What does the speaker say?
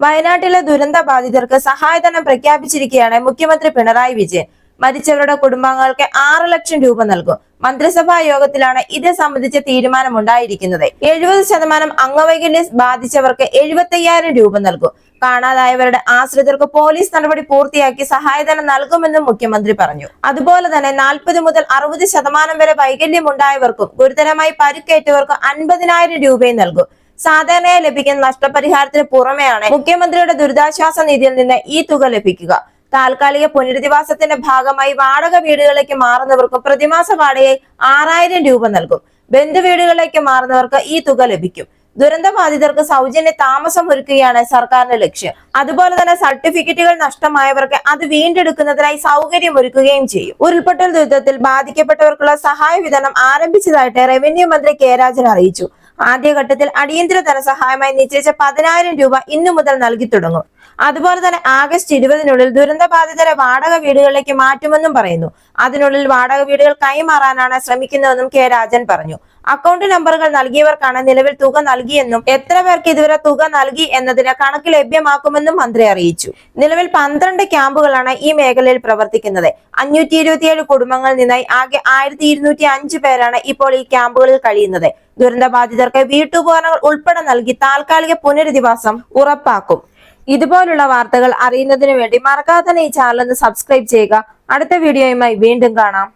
വയനാട്ടിലെ ദുരന്ത ബാധിതർക്ക് സഹായധനം പ്രഖ്യാപിച്ചിരിക്കുകയാണ് മുഖ്യമന്ത്രി പിണറായി വിജയൻ. മരിച്ചവരുടെ കുടുംബാംഗങ്ങൾക്ക് ആറ് ലക്ഷം രൂപ നൽകും. മന്ത്രിസഭാ യോഗത്തിലാണ് ഇത് സംബന്ധിച്ച തീരുമാനമുണ്ടായിരിക്കുന്നത്. എഴുപത് ശതമാനം അംഗവൈകല്യം ബാധിച്ചവർക്ക് എഴുപത്തയ്യായിരം രൂപ നൽകും. കാണാതായവരുടെ ആശ്രിതർക്ക് പോലീസ് നടപടി പൂർത്തിയാക്കി സഹായധനം നൽകുമെന്നും മുഖ്യമന്ത്രി പറഞ്ഞു. അതുപോലെ തന്നെ നാൽപ്പത് മുതൽ അറുപത് ശതമാനം വരെ വൈകല്യമുണ്ടായവർക്കും ഗുരുതരമായി പരിക്കേറ്റവർക്കും അൻപതിനായിരം രൂപയും നൽകും. സാധാരണയായി ലഭിക്കുന്ന നഷ്ടപരിഹാരത്തിന് പുറമെയാണ് മുഖ്യമന്ത്രിയുടെ ദുരിതാശ്വാസ നിധിയിൽ നിന്ന് ഈ തുക ലഭിക്കുക. താൽക്കാലിക പുനരധിവാസത്തിന്റെ ഭാഗമായി വാടക വീടുകളിലേക്ക് മാറുന്നവർക്കും പ്രതിമാസ വാടകയായി ആറായിരം രൂപ നൽകും. ബന്ധുവീടുകളിലേക്ക് മാറുന്നവർക്ക് ഈ തുക ലഭിക്കും. ദുരന്ത ബാധിതർക്ക് സൗജന്യ താമസം ഒരുക്കുകയാണ് സർക്കാരിന്റെ ലക്ഷ്യം. അതുപോലെ തന്നെ സർട്ടിഫിക്കറ്റുകൾ നഷ്ടമായവർക്ക് അത് വീണ്ടെടുക്കുന്നതിനായി സൗകര്യം ഒരുക്കുകയും ചെയ്യും. ഉരുൾപൊട്ടൽ ദുരിതത്തിൽ ബാധിക്കപ്പെട്ടവർക്കുള്ള സഹായ വിതരണം ആരംഭിച്ചതായിട്ട് റവന്യൂ മന്ത്രി കെ അറിയിച്ചു. ആദ്യഘട്ടത്തിൽ അടിയന്തര ധനസഹായമായി നിശ്ചയിച്ച പതിനായിരം രൂപ ഇന്നു മുതൽ നൽകി തുടങ്ങും. അതുപോലെ തന്നെ ആഗസ്റ്റ് ഇരുപതിനുള്ളിൽ ദുരന്ത ബാധിതരെ വാടക വീടുകളിലേക്ക് മാറ്റുമെന്നും പറയുന്നു. അതിനുള്ളിൽ വാടക വീടുകൾ കൈമാറാനാണ് ശ്രമിക്കുന്നതെന്നും കെ രാജൻ പറഞ്ഞു. അക്കൗണ്ട് നമ്പറുകൾ നൽകിയവർക്കാണ് നിലവിൽ തുക നൽകിയെന്നും എത്ര പേർക്ക് ഇതുവരെ തുക നൽകി എന്നതിന് കണക്ക് ലഭ്യമാക്കുമെന്നും മന്ത്രി അറിയിച്ചു. നിലവിൽ പന്ത്രണ്ട് ക്യാമ്പുകളാണ് ഈ മേഖലയിൽ പ്രവർത്തിക്കുന്നത്. അഞ്ഞൂറ്റി ഇരുപത്തിയേഴ് കുടുംബങ്ങളിൽ നിന്നായി ആകെ ആയിരത്തി ഇരുന്നൂറ്റി അഞ്ച് പേരാണ് ഇപ്പോൾ ഈ ക്യാമ്പുകളിൽ കഴിയുന്നത്. ദുരന്തബാധിതർക്ക് വീട്ടുപകരണങ്ങൾ ഉൾപ്പെടെ നൽകി താൽക്കാലിക പുനരധിവാസം ഉറപ്പാക്കും. ഇതുപോലുള്ള വാർത്തകൾ അറിയുന്നതിന് വേണ്ടി മറക്കാതെ തന്നെ ഈ ചാനൽ ഒന്ന് സബ്സ്ക്രൈബ് ചെയ്യുക. അടുത്ത വീഡിയോയുമായി വീണ്ടും കാണാം.